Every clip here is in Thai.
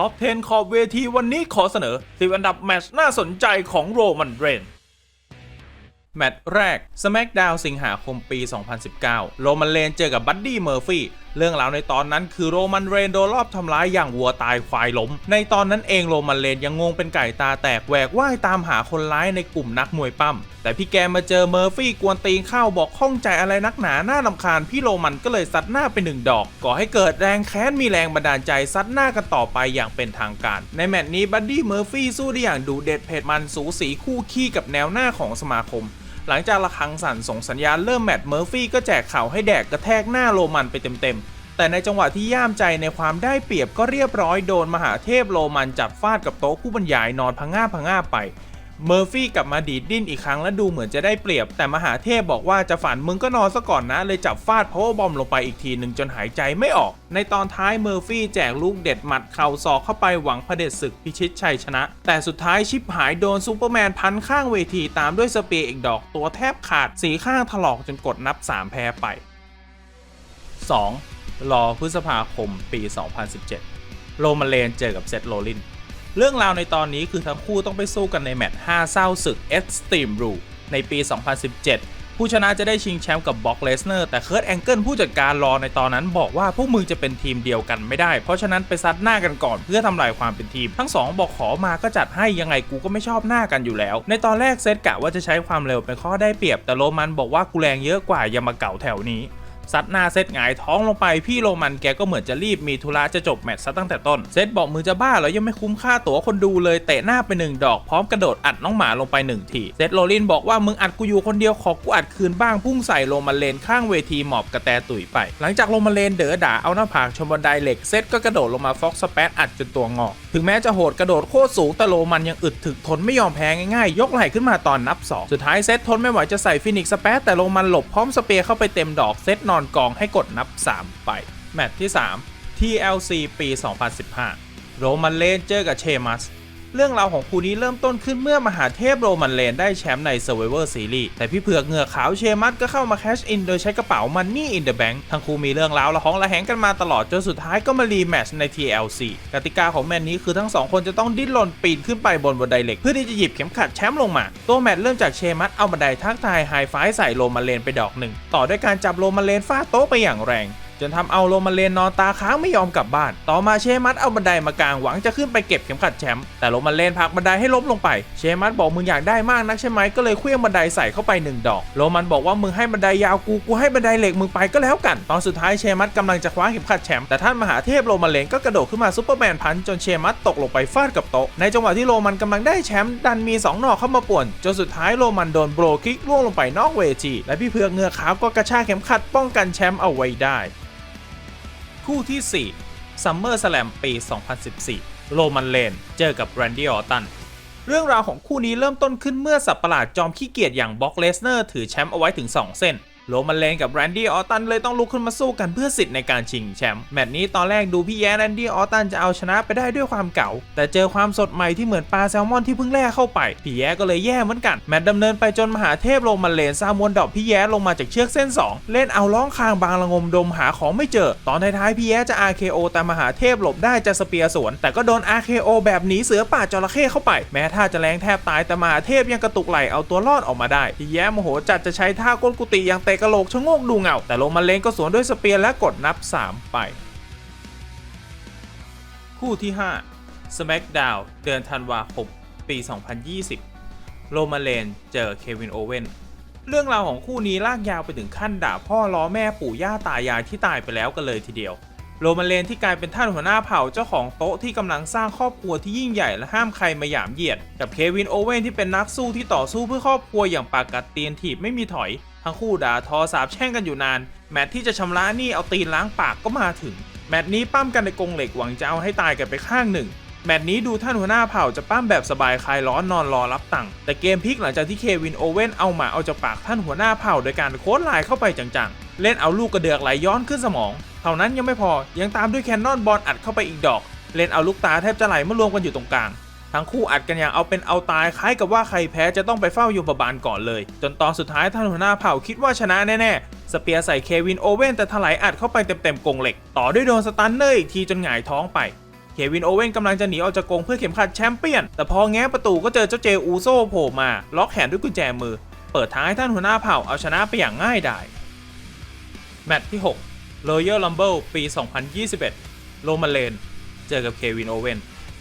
ท็อป 10 ขอบเวทีวันนี้ขอเสนอ10อันดับแมตช์น่าสนใจของโรมันเรนแมตช์แรก SmackDown สิงหาคมปี 2019 โรมันเรนเจอกับบัดดี้เมอร์ฟี่เรื่องราวในตอนนั้นคือโรมันเรนโดนรอบทำร้ายอย่างวัวตายควายล้ม ในตอนนั้นเองโรมันเรนยังงงเป็นไก่ตาแตกแหวกว่ายตามหาคนร้ายในกลุ่มนักมวยปั้ม แต่พี่แกมาเจอเมอร์ฟี่กวนตีนเข้าบอกข้องใจอะไรนักหนาหน้าลำคาญพี่โรมันก็เลยซัดหน้าไปหนึ่งดอก ก่อให้เกิดแรงแค้นมีแรงบันดาลใจซัดหน้ากันต่อไปอย่างเป็นทางการ ในแมตช์นี้บัดดี้เมอร์ฟี่สู้ได้อย่างดุเด็ดเผ็ดมันสูสีคู่ขี้กับแนวหน้าของสมาคม หลังจากระคังสั่นส่งสัญญาณเริ่มแมตช์เมอร์ฟี่ก็แจกเข่าให้แดกกระแทกหน้าโรมันไปเต็มๆ แต่ในจังหวะที่ย่ามใจในความได้เปรียบก็เรียบร้อยโดนมหาเทพโรมันจับฟาดกับโต๊ะผู้บรรยายนอนพังงาพังงาไป เมอร์ฟี่กลับมาดีดดิ้นอีกครั้งและดูเหมือนจะได้เปรียบ แต่มหาเทพบอกว่าจะฝันมึงก็นอนซะก่อนนะ เลยจับฟาดพาวเวอร์บอมลงไปอีกทีหนึ่งจนหายใจไม่ออก ในตอนท้ายเมอร์ฟี่แจกลูกเด็ดหมัดเข่าศอกเข้าไปหวังเผด็จศึกพิชิตชัยชนะ แต่สุดท้ายชิปหายโดนซูเปอร์แมนพันข้างเวทีตามด้วยสเปียร์อีกดอกตัวแทบขาดสีข้างถลอกจนกดนับ 3 แพ้ไป 2. รอพฤษภาคมปี 2017 โรมันเลนเจอกับเซธโรลิน เรื่องราวในตอนนี้คือทั้งคู่ต้องไปสู้กันในแมตช์5เศร้าศึก Extreme Rule ในปี 2017 ผู้ชนะจะได้ชิงแชมป์กับบ็อกเลสเนอร์แต่เคิร์ตแองเกิลผู้จัดการรอในตอนนั้นบอกว่าพวกมึงจะเป็นทีมเดียวกันไม่ได้ เพราะฉะนั้นไปซัดหน้ากันก่อนเพื่อทำลายความเป็นทีม ทั้งสองบอกขอมาก็จัดให้ยังไงกูก็ไม่ชอบหน้ากันอยู่แล้ว ในตอนแรกเซตกะว่าจะใช้ความเร็วเป็นข้อได้เปรียบแต่โรมันบอกว่ากูแรงเยอะกว่าอย่ามาเก่าแถวนี้ ซัดหน้าเซตหงายท้องลงไปพี่โรมันแกก็เหมือนจะรีบมีธุระจะจบแมตช์ซะตั้งแต่ต้น เซตบอกมือจะบ้าแล้วยังไม่คุ้มค่าตั๋วคนดูเลยเตะหน้าไปหนึ่งดอกพร้อมกระโดดอัดน้องหมาลงไปหนึ่งทีเซตโรลินบอกว่ามึงอัดกูอยู่คนเดียวขอกูอัดคืนบ้างพุ่งใส่โรมันเลนข้างเวทีหมอบกระแตตุ๋ยไป หลังจากโรมันเลนเด๋อด่าเอาหน้าผากชนบันไดเหล็กเซตก็กระโดดลงมาฟ็อกสเปซอัดจนตัวงอกถึงแม้จะโหดกระโดดโคตรสูงแต่โรมันยังอึดถึกทนไม่ยอมแพ้ง่ายๆ ยกไหล่ขึ้นมาตอนนับสองสุดท้ายเซตทนไม่ไหวจะใส่ฟินิกสเปซแต่โรมันหลบพร้อมสเปียร์เข้าไปเต็มดอกเซตนอนกองให้กดนับ 3 ไป แมตช์ที่ 3 TLC ปี 2015 โรมันเลนเจอกับเชมัส เรื่องราวของคู่นี้เริ่มต้นขึ้นเมื่อมหาเทพโรมันเลนได้แชมป์ใน Survivor Series แต่พี่เผือกเหงือกขาวเชมัสก็เข้ามาแคชอินโดยใช้กระเป๋า Money in the Bank ทั้งคู่มีเรื่องราวละห้องละแหงกันมาตลอดจนสุดท้ายก็มารีแมช์ใน TLC กติกาของแมตช์นี้คือทั้งสองคนจะต้องดิ้นรนปีนขึ้นไปบนบันไดเหล็กเพื่อที่จะหยิบเข็มขัดแชมป์ลงมา ตัวแมตช์เริ่มจากเชมัสเอาบันไดทักทายไฮไฟว์ใส่โรมันเลนไปดอกหนึ่งต่อด้วยการจับโรมันเลนฟาดโต๊ะไปอย่างแรง จนทำเอาโรมันเลนนอนตาค้างไม่ยอมกลับบ้าน ต่อมาเชมัสเอาบันไดมากางหวังจะขึ้นไปเก็บเข็มขัดแชมป์แต่โรมันเลนผลักบันไดให้ล้มลงไป เชมัสบอกมึงอยากได้มากนักใช่ไหมก็เลยเคลื่องบันไดใส่เข้าไปหนึ่งดอก โรมันบอกว่ามึงให้บันไดยาวกูกูให้บันไดเหล็กมึงไปก็แล้วกัน ตอนสุดท้ายเชมัสกำลังจะคว้าเข็มขัดแชมป์แต่ท่านมหาเทพโรมันเลนก็กระโดดขึ้นมาซุปเปอร์แมนพันจนเชมัสตกลงไปฟาดกับโต๊ะในจังหวะที่โรมันกำลังได้แชมป์ดันมีสองหนอกเข้ามาป่วนจนสุดท้ายโรมันโดนโบรคิกล่วงลงไปนอกเวทีและพี่เพือกเงือกขาวก็กระชากเข็มขัดป้องกันแชมป์เอาไว้ได้ คู่ที่ 4 Summer Slam ปี 2014 โรมันเลนเจอกับแรนดี้ออตันเรื่องราวของคู่นี้เริ่มต้นขึ้นเมื่อสับประหลาดจอมขี้เกียจอย่างบ็อกเลสเนอร์ถือแชมป์เอาไว้ถึง 2 เส้น โรมันเลนกับแรนดี้ออตันเลยต้องลุกขึ้นมาสู้กันเพื่อสิทธิ์ในการชิงแชมป์แมตช์นี้ตอนแรกดูพี่แย้แรนดี้ออตันจะเอาชนะไปได้ด้วยความเก่า แต่เจอความสดใหม่ที่เหมือนปลาแซลมอนที่เพิ่งแล่เข้าไป พี่แย้ก็เลยแย่เหมือนกัน แมตช์ดำเนินไปจนมหาเทพโรมันเลนซามวนดอกพี่แย้ลงมาจากเชือกเส้น 2 เล่นเอาร้องคางบางละงมดมหาของไม่เจอ ตอนท้ายๆพี่แย้จะ RKO แต่มหาเทพหลบได้จะสเปียร์สวน แต่ก็โดน RKO แบบหนีเสือป่าจระเข้เข้าไป แม้ท่าจะแรงแทบตายแต่มหาเทพยังกระตุกไหลเอาตัวรอดออกมาได้พี่แย้โมโหจัดจะใช้ท่าก้นกุฏิย่างเตะกระโหลกชะโงกดูเงา แต่โรมันเลนก็สวนด้วยสเปียร์และกดนับ 3 ไป คู่ที่ 5 SmackDown เดือนธันวาคมปี 2020 โรมันเลนเจอเควินโอเว่นเรื่องราวของคู่นี้ลากยาวไปถึงขั้นด่าพ่อล้อแม่ปู่ย่าตายายที่ตายไปแล้วกันเลยทีเดียวโรมันเลนที่กลายเป็นท่านหัวหน้าเผ่าเจ้าของโต๊ะที่กำลังสร้างครอบครัวที่ยิ่งใหญ่และห้ามใครมาหยามเหยียด กับเควินโอเว่นที่เป็นนักสู้ที่ต่อสู้เพื่อครอบครัวอย่างปากกัดเตียนถีบไม่มีถอย ทั้งคู่ด่าทอสาบแช่งกันอยู่นาน แมตที่จะชำระหนี้เอาตีนล้างปากก็มาถึง แมตนี้ปั้มกันในกรงเหล็กหวังจะเอาให้ตายกันไปข้างหนึ่ง แมตนี้ดูท่านหัวหน้าเผ่าจะปั้มแบบสบายคลายร้อนนอนรอรับตังค์แต่เกมพลิกหลังจากที่เควินโอเว่นเอาหมาเอาจากปากท่านหัวหน้าเผ่าโดยการโค้ดไลน์เข้าไปจังๆ เล่นเอาลูกกระเดือกไหลย้อนขึ้นสมอง เท่านั้นยังไม่พอยังตามด้วยแคนนอนบอลอัดเข้าไปอีกดอก เล่นเอาลูกตาแทบจะไหลมารวมกันอยู่ตรงกลาง ทั้งคู่อัดกันอย่างเอาเป็นเอาตายคล้ายกับว่าใครแพ้จะต้องไปเฝ้ายมบาลก่อนเลย จนตอนสุดท้ายท่านหัวหน้าเผ่าคิดว่าชนะแน่ๆ สเปียร์ใส่เควินโอเว่นแต่ถลายอัดเข้าไปเต็มๆกงเหล็ก ต่อด้วยโดนสตันเนอร์อีกทีจนหงายท้องไป เควินโอเว่นกำลังจะหนีออกจากกงเพื่อเข็มขัดแชมเปี้ยน แต่พอแง้ประตูก็เจอเจ้าเจอูโซโผล่มา ล็อกแขนด้วยกุญแจมือ เปิดทางให้ท่านหัวหน้าเผ่าเอาชนะไปอย่างง่ายดายแมตช์ที่6 Royal Rumble ปี 2021 โรมันเลน เจอกับเควินโอเว่น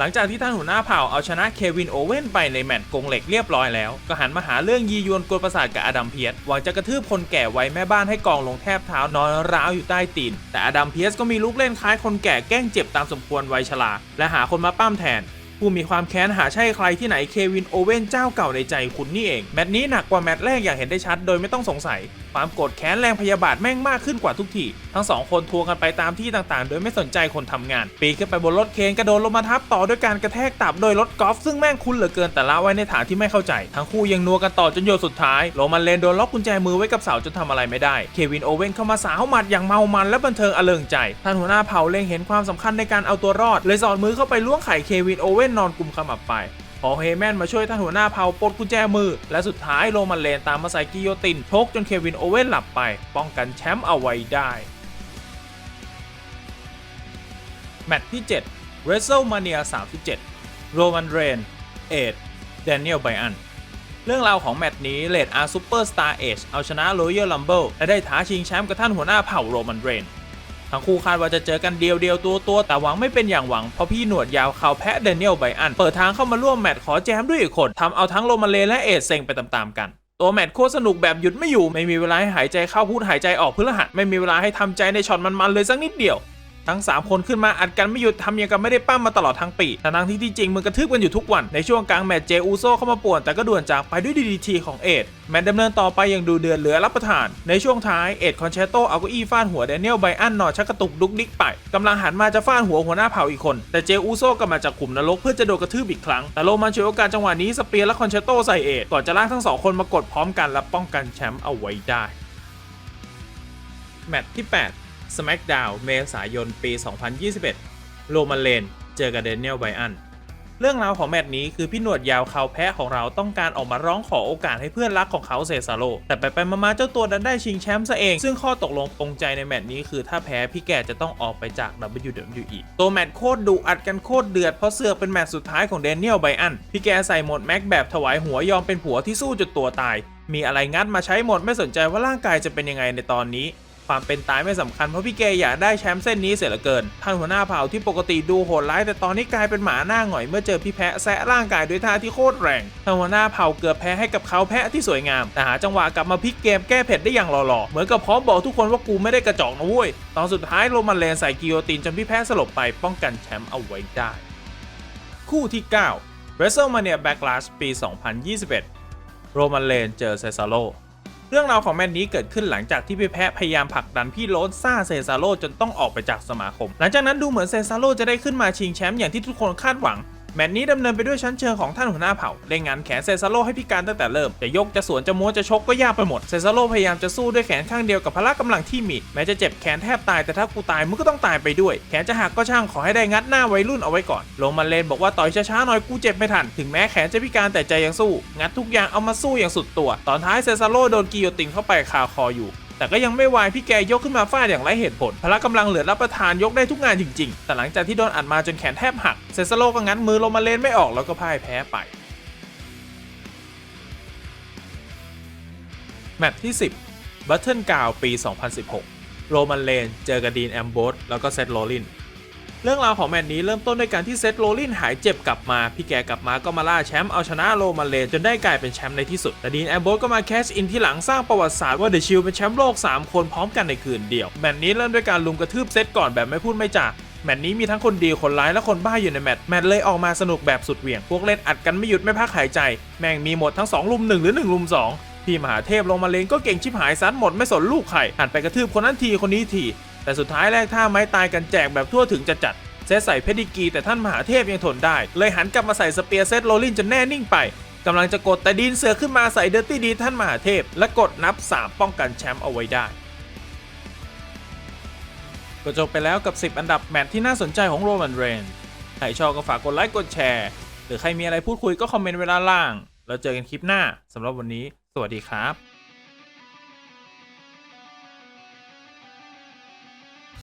หลังจากที่ท่านหัวหน้าเผ่าเอาชนะเควินโอเว่นไปในแมตช์กงเหล็กเรียบร้อยแล้ว ก็หันมาหาเรื่องยียวนกวนประสาทกับอดัมเพียสหวังจะกระทืบคนแก่ไว้แม่บ้านให้กองลงแทบเท้านอนร้าวอยู่ใต้ตีน แต่อดัมเพียสก็มีลูกเล่นคล้ายคนแก่แกล้งเจ็บตามสมควรวัยชราและหาคนมาปั้มแทนผู้มีความแค้นหาใช่ใครที่ไหนเควินโอเว่นเจ้าเก่าในใจคุณนี่เอง แมตช์นี้หนักกว่าแมตช์แรกอย่างเห็นได้ชัดโดยไม่ต้องสงสัยความโกรธแค้นแรงพยาบาทแม่งมากขึ้นกว่าทุกที ทั้งสองคนทัวร์กันไปตามที่ต่างๆ โดยไม่สนใจคนทำงาน ปีขึ้นไปบนรถเคนกระโดดลงมาทับต่อด้วยการกระแทกตับโดยรถกอล์ฟซึ่งแม่งคุ้นเหลือเกินแต่ละไว้ในฐานที่ไม่เข้าใจ ทั้งคู่ยังนัวกันต่อจนโยนสุดท้ายโรมันเลนโดนล็อกกุญแจมือไว้กับเสาจนทำอะไรไม่ได้ เควินโอเว่นเข้ามาสาวหมัดอย่างเมามันและบันเทิงอเลิงใจ ท่านหัวหน้าเผ่าเล็งเห็นความสำคัญในการเอาตัวรอด เลยสอดมือเข้าไปล้วงไข่เควินโอเว่นนอนกุมขมับไป พอเฮแมนมาช่วยท่านหัวหน้าเผาปลดกุญแจมือ และสุดท้ายโรมันเลนตามมาใส่กิโยตินชกจนเควินโอเว่นหลับไป ป้องกันแชมป์เอาไว้ได้ แมตช์ที่ 7 WrestleMania 37โรมันเรนเอ็ดแดเนียลไบอันเรื่องราวของแมตช์นี้เลดอาร์ซูเปอร์สตาร์เอชเอาชนะ Royal Rumble และได้ท้าชิงแชมป์กับท่านหัวหน้าเผ่าโรมันเรน ทั้งคู่คาดว่าจะเจอกันเดียวเดียวตัวตัวแต่หวังไม่เป็นอย่างหวัง เพราะพี่หนวดยาวเขาแพะเดนเนียลไบอัน เปิดทางเข้ามาร่วมแมตช์ขอแจมด้วยอีกคนทำเอาทั้งโรมาเลและเอดเซงไปตามๆกันตัวแมตช์โคตรสนุกแบบหยุดไม่อยู่ ไม่มีเวลาให้หายใจเข้าพูดหายใจออกเพื่อรหัสไม่มีเวลาให้ทำใจในช็อตมันๆเลยสักนิดเดียว ทั้ง 3 คนขึ้นมาอัดกันไม่หยุดทำอย่างกับไม่ได้ปั้มมาตลอดทั้งปีแต่ทั้งที่ที่จริงมันกระทึบกันอยู่ทุกวันในช่วงกลางแมตช์เจอูโซเข้ามาป่วนแต่ก็ด่วนจากไปด้วยดีดีทีของเอ็ดแมตช์ดำเนินต่อไปอย่างดูเดือดเหลือรับประทาน ในช่วงท้ายเอ็ดคอนแชตโตเอาเก้าอี้ฟาดหัวแดเนียลไบอันนอนชักกระตุกดุกดิกไปกำลังหันมาจะฟาดหัวหัวหน้าเผ่าอีกคน แต่เจอูโซก็มาจากขุมนรกเพื่อจะโดนกระทืบอีกครั้ง แต่โรมันฉวยโอกาสจังหวะนี้สเปียร์และคอนแชตโตใส่เอ็ดก่อนจะลากทั้งสองคนมากดพร้อมกันและป้องกันแชมป์เอาไว้ได้แมตช์ที่ 8 SmackDown เมษายนปี 2021 โรมันเลนเจอกับเดนเนียลไบอัน เรื่องราวของแมตช์นี้คือพี่หนวดยาวเขาแพะของเราต้องการออกมาร้องขอโอกาสให้เพื่อนรักของเขาเซซาโล แต่ไปไปมาๆเจ้าตัวดันได้ชิงแชมป์ซะเอง ซึ่งข้อตกลงปรงใจในแมตช์นี้คือถ้าแพ้พี่แกจะต้องออกไปจาก WWE ตัวแมตช์โคตรดุอัดกันโคตรเดือดเพราะเสือกเป็นแมตช์สุดท้ายของเดนเนียลไบอัน พี่แกใส่หมดแม็กแบบถวายหัวยอมเป็นผัวที่สู้จนตัวตาย มีอะไรงัดมาใช้หมดไม่สนใจว่าร่างกายจะเป็นยังไงในตอนนี้ ความเป็นตายไม่สำคัญเพราะพี่แกอยากได้แชมป์เส้นนี้เสียเหลือเกิน ท่านหัวหน้าเผ่าที่ปกติดูโหดร้ายแต่ตอนนี้กลายเป็นหมาหน้าหงอยเมื่อเจอพี่แพะแซะร่างกายด้วยท่าที่โคตรแรงท่านหัวหน้าเผ่าเกือบแพ้ให้กับเขาแพะที่สวยงามแต่หาจังหวะกลับมาพลิกเกมแก้เผ็ดได้อย่างหล่อๆเหมือนกับพร้อมบอกทุกคนว่ากูไม่ได้กระจอกนะเว้ยตอนสุดท้ายโรมันเลนใส่กิโยตินจนพี่แพะสลบไปป้องกันแชมป์เอาไว้ได้ คู่ที่ 9 WrestleMania Backlash ปี 2021 โรมันเลนเจอเซซาโล เรื่องราวของแมตช์นี้เกิดขึ้นหลังจากที่พี่แพะพยายามผลักดันพี่โรสซ่าเซซาโลจนต้องออกไปจากสมาคม หลังจากนั้นดูเหมือนเซซาโลจะได้ขึ้นมาชิงแชมป์อย่างที่ทุกคนคาดหวัง แมตช์นี้ดำเนินไปด้วยชั้นเชิงของท่านหัวหน้าเผ่าเล่นงานแขนเซซาโลให้พิการตั้งแต่เริ่ม จะยกจะสวนจะม้วนจะชกก็ยากไปหมด เซซาโลพยายามจะสู้ด้วยแขนข้างเดียวกับพละกำลังที่มี แม้จะเจ็บแขนแทบตายแต่ถ้ากูตายมึงก็ต้องตายไปด้วย แขนจะหักก็ช่างขอให้ได้งัดหน้าวัยรุ่นเอาไว้ก่อนโรมันเลนบอกว่าต่อยช้าๆหน่อยกูเจ็บไม่ทัน ถึงแม้แขนจะพิการแต่ใจยังสู้ งัดทุกอย่างเอามาสู้อย่างสุดตัว ตอนท้ายเซซาโลโดนกิโยตินเข้าไปคาคออยู่ แต่ก็ยังไม่วายพี่แกยกขึ้นมาฟาดอย่างไร้เหตุผล พละกำลังเหลือรับประทานยกได้ทุกงานจริง ๆ แต่หลังจากที่โดนอัดมาจนแขนแทบหัก เซซาโลก็งั้นมือลงมาเลนไม่ออกแล้วก็พ่ายแพ้ไป แมตช์ที่ 10บัตเทิลกาวปี 2016 โรมันเลน เจอกับดีนแอมโบสแล้วก็เซตโรลิน เรื่องราวของแมตช์นี้เริ่มต้นด้วยการที่เซธโรลินหายเจ็บกลับมา พี่แกกลับมาก็มาล่าแชมป์เอาชนะโรมันเลจนได้กลายเป็นแชมป์ในที่สุดแต่ดีนแอมโบสก็มาแคชอินที่หลังสร้างประวัติศาสตร์ว่าเดอะชิลเป็นแชมป์โลก 3 คนพร้อมกันในคืนเดียวแมตช์นี้เริ่มด้วยการลุมกระทืบเซธก่อนแบบไม่พูดไม่จาแมตช์นี้มีทั้งคนดีคนร้ายและคนบ้าอยู่ในแมตช์แมตช์เลยออกมาสนุกแบบสุดเหวี่ยง พวกเล่นอัดกันไม่หยุดไม่พักหายใจ แม่งมีหมดทั้ง2ลุม1หรือ1ลุม2พี่มหาเทพลงมาเลงก็เก่งชิบหายซัดหมดไม่สนลูกใครหันไปกระทืบคนนั้นทีคนนี้ที แต่สุดท้ายแลกท่าไม้ตายกันแจกแบบทั่วถึงจะจัดเซตใส่เพดิกีแต่ท่านมหาเทพยังทนได้ เลยหันกลับมาใส่สเปียร์เซตโรลลินจนแน่นิ่งไปกำลังจะกดแต่ดีนเสือขึ้นมาใส่เดอร์ตี้ดีท่านมหาเทพ และกดนับ 3 ป้องกันแชมป์เอาไว้ได้ ก็จบไปแล้วกับ 10 อันดับแมตช์ที่น่าสนใจของโรมันเรนใครชอบก็ฝากกดไลค์กดแชร์ หรือใครมีอะไรพูดคุยก็คอมเมนต์ไว้ด้าล่าง แล้วเจอกันคลิปหน้าสำหรับวันนี้ สวัสดีครับ